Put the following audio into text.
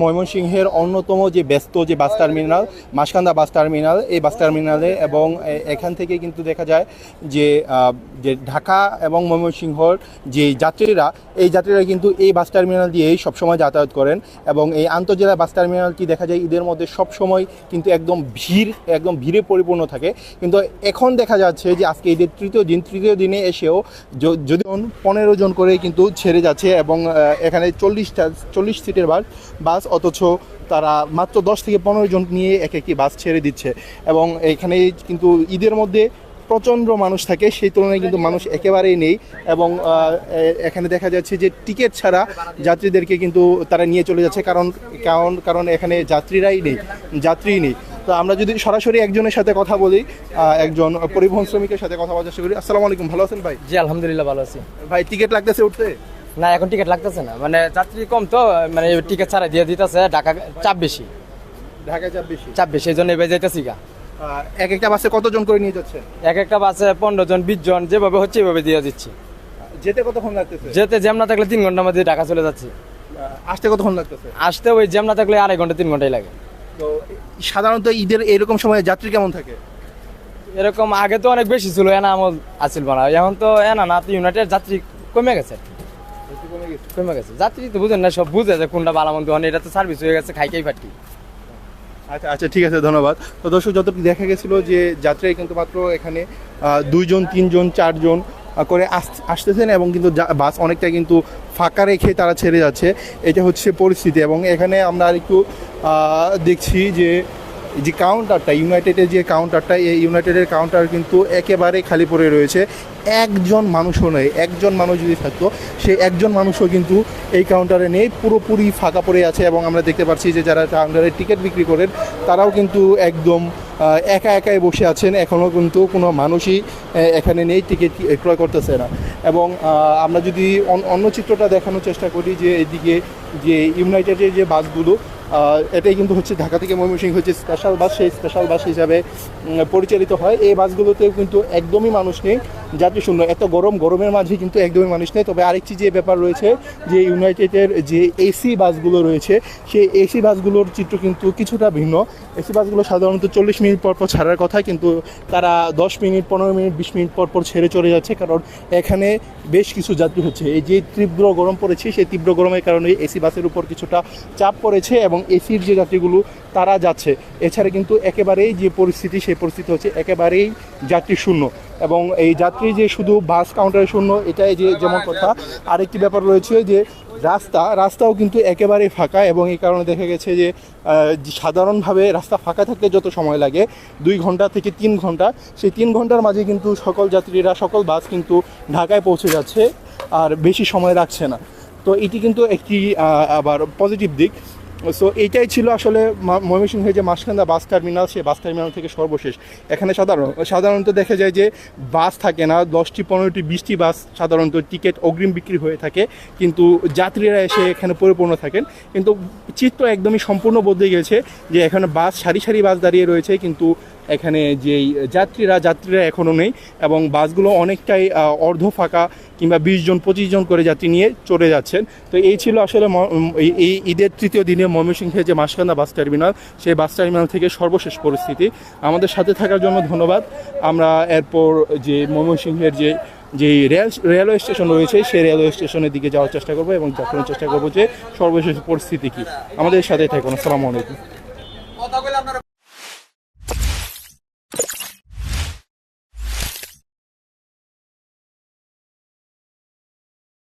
ময়মনসিংহের অন্যতম যে ব্যস্ত যে bus terminal, Mashkanda bus terminal, এই বাস টার্মিনালে এবং এখান থেকে কিন্তু দেখা যায় যে যে ঢাকা এবং ময়মনসিংহর যে যাত্রীরা, এই যাত্রীরা কিন্তু এই বাস টার্মিনাল দিয়েই সবসময় যাতায়াত করেন এবং এই আন্তর্জেলা বাস টার্মিনালটি দেখা যায় ঈদের মধ্যে সবসময় কিন্তু একদম ভিড়, একদম ভিড়ে পরিপূর্ণ থাকে। কিন্তু এখন দেখা যাচ্ছে যে আজকে ঈদের তৃতীয় দিন, তৃতীয় দিনে এসেও যদি পনেরো জন করে কিন্তু ছেড়ে যাচ্ছে এবং এখানে চল্লিশটা, চল্লিশ সিটের বাস বাস অথচ তারা মাত্র দশ থেকে পনেরো জন নিয়ে এক একটি বাস ছেড়ে দিচ্ছে। এবং এখানে কিন্তু ঈদের মধ্যে প্রচণ্ড মানুষ থাকে সেই তুলনায় কিন্তু মানুষ একেবারেই নেই। এবং এখানে দেখা যাচ্ছে যে টিকিট ছাড়া যাত্রীদেরকে কিন্তু তারা নিয়ে চলে যাচ্ছে কারণ কারণ কারণ এখানে যাত্রীরাই নেই যাত্রী নেই। তো আমরা যদি সরাসরি একজনের সাথে কথা বলি একজন পরিবহন শ্রমিকের সাথে কথা বলার চেষ্টা করি। আসসালামু আলাইকুম ভালো আছেন ভাই? জি আলহামদুলিল্লাহ ভালো আছি। ভাই টিকিট লাগতেছে উঠতে? না এখন টিকিট লাগতেছে না। মানে যাত্রী কম তো মানে টিকিট ছাড়া দিয়ে দিতেছে ঢাকা চাপ বেশি। ঢাকা চাপ বেশি? চাপ বেশি এই জন্য এবার যাইতেছি গা এক একটা বাসে কতজন করে নিয়ে যাচ্ছে এক একটা বাসে পনেরো জন বিশ জন যেভাবে হচ্ছে এভাবে দিয়ে দিচ্ছি। যেতে কতক্ষণ লাগতেছে? যেতে জ্যাম না থাকলে তিন ঘণ্টার মধ্যে ঢাকা চলে যাচ্ছি। আসতে কতক্ষণ লাগতেছে? আসতে ওই জ্যাম না থাকলে আড়াই ঘণ্টা তিন ঘন্টাই লাগে। তো সাধারণত ঈদের এরকম সময়ে যাত্রী কেমন থাকে? এরকম আগে তো অনেক বেশি ছিল এনা আমল আসিল বানা এখন তো এনা না ইউনাইটেড যাত্রী কমে গেছে। কমে গেছে? যাত্রী তো বুঝেন না সব বুঝে যে কোনটা ভালো মন্দ হয় এটা তো সার্ভিস হয়ে গেছে খাইকেই ফাটি আচ্ছা আচ্ছা ঠিক আছে ধন্যবাদ। তো দর্শক যতটুকু দেখা গেছিল যে যাত্রী কিন্তু মাত্র এখানে দুইজন তিনজন চারজন করে আস- আসতেছেন এবং কিন্তু বাস অনেকটা কিন্তু ফাঁকা রেখে তারা ছেড়ে যাচ্ছে। এটা হচ্ছে পরিস্থিতি এবং এখানে আমরা আরেকটু আহ, দেখছি যে যে কাউন্টারটা ইউনাইটেডের যে কাউন্টারটা এই ইউনাইটেডের কাউন্টার কিন্তু একেবারে খালি পড়ে রয়েছে। একজন মানুষও নেই, একজন মানুষ যদি থাকতো, সেই একজন মানুষও কিন্তু এই কাউন্টারে নেই, পুরোপুরি ফাঁকা পড়ে আছে এবং আমরা দেখতে পাচ্ছি যে যারা কাউন্টারে টিকিট বিক্রি করেন, তারাও কিন্তু একদম একা একাই বসে আছেন। এখনও কিন্তু কোনো মানুষই এখানে নেই টিকিট ক্রয় করতেছে না। এবং আমরা যদি অন- অন্য চিত্রটা দেখানোর চেষ্টা করি যে এদিকে যে ইউনাইটেডের যে বাসগুলো এটাই কিন্তু হচ্ছে ঢাকা থেকে ময়মনসিংহ হচ্ছে স্পেশাল বাস সেই স্পেশাল বাস হিসাবে পরিচালিত হয়। এই বাসগুলোতেও কিন্তু একদমই মানুষ নেই। যাত্রী শূন্য। এত গরম, গরমের মাঝে কিন্তু একদমই মানুষ নেই। তবে আরেকটি যে ব্যাপার রয়েছে, যে ইউনাইটেডের যে এসি বাসগুলো রয়েছে, সেই এসি বাসগুলোর চিত্র কিন্তু কিছুটা ভিন্ন। এসি বাসগুলো সাধারণত চল্লিশ মিনিট পর পর ছাড়ার কথা, কিন্তু তারা দশ মিনিট, পনেরো মিনিট, বিশ মিনিট পর পর ছেড়ে চলে যাচ্ছে, কারণ এখানে বেশ কিছু যাত্রী হচ্ছে। এই যে তীব্র গরম পড়েছে, সেই তীব্র গরমের কারণে এসি বাসের উপর কিছুটা চাপ পড়েছে এবং এসির যে যাত্রীগুলো, তারা যাচ্ছে। এছাড়া কিন্তু একেবারেই যে পরিস্থিতি, সেই পরিস্থিতি হচ্ছে একেবারেই যাত্রী শূন্য। এবং এই যাত্রী যে শুধু বাস কাউন্টারে শূন্য, এটাই যে যেমন কথা, আরেকটি ব্যাপার রয়েছে যে রাস্তা, রাস্তাও কিন্তু একেবারেই ফাঁকা এবং এই কারণে দেখা গেছে যে সাধারণভাবে রাস্তা ফাঁকা থাকতে যত সময় লাগে, দুই ঘণ্টা থেকে তিন ঘণ্টা, সেই তিন ঘণ্টার মাঝে কিন্তু সকল যাত্রীরা, সকল বাস কিন্তু ঢাকায় পৌঁছে যাচ্ছে আর বেশি সময় রাখছে না। তো এটি কিন্তু একটি আবার পজিটিভ দিক। সো এইটাই ছিল আসলে ময়মনসিংহের যে মাসকান্দা বাস টার্মিনাল সেই বাস টার্মিনাল থেকে সর্বশেষ। এখানে সাধারণ সাধারণত দেখা যায় যে বাস থাকে না, দশটি, পনেরোটি, বিশটি বাস সাধারণত টিকিট অগ্রিম বিক্রি হয়ে থাকে। কিন্তু যাত্রীরা এসে এখানে পরিপূর্ণ থাকেন। কিন্তু চিত্র একদমই সম্পূর্ণ বদলে গেছে যে এখানে বাস সারি সারি বাস দাঁড়িয়ে রয়েছে। কিন্তু এখানে যেই যাত্রীরা যাত্রীরা এখনও নেই এবং বাসগুলো অনেকটাই অর্ধ ফাঁকা কিংবা বিশ জন, পঁচিশ জন করে যাত্রী নিয়ে চলে যাচ্ছেন। তো এই ছিল আসলে এই- ঈদের তৃতীয় দিনে ময়মনসিংহের যে মাসকান্দা বাস টার্মিনাল, সেই বাস টার্মিনাল থেকে সর্বশেষ পরিস্থিতি। আমাদের সাথে থাকার জন্য ধন্যবাদ। আমরা এরপর যে ময়মনসিংহের যে যে রেল, রেলওয়ে স্টেশন রয়েছে, সেই রেলওয়ে স্টেশনের দিকে যাওয়ার চেষ্টা করব এবং দেখানোর চেষ্টা করব যে সর্বশেষ পরিস্থিতি কী। আমাদের সাথে থাকুন। আসসালামু আলাইকুম।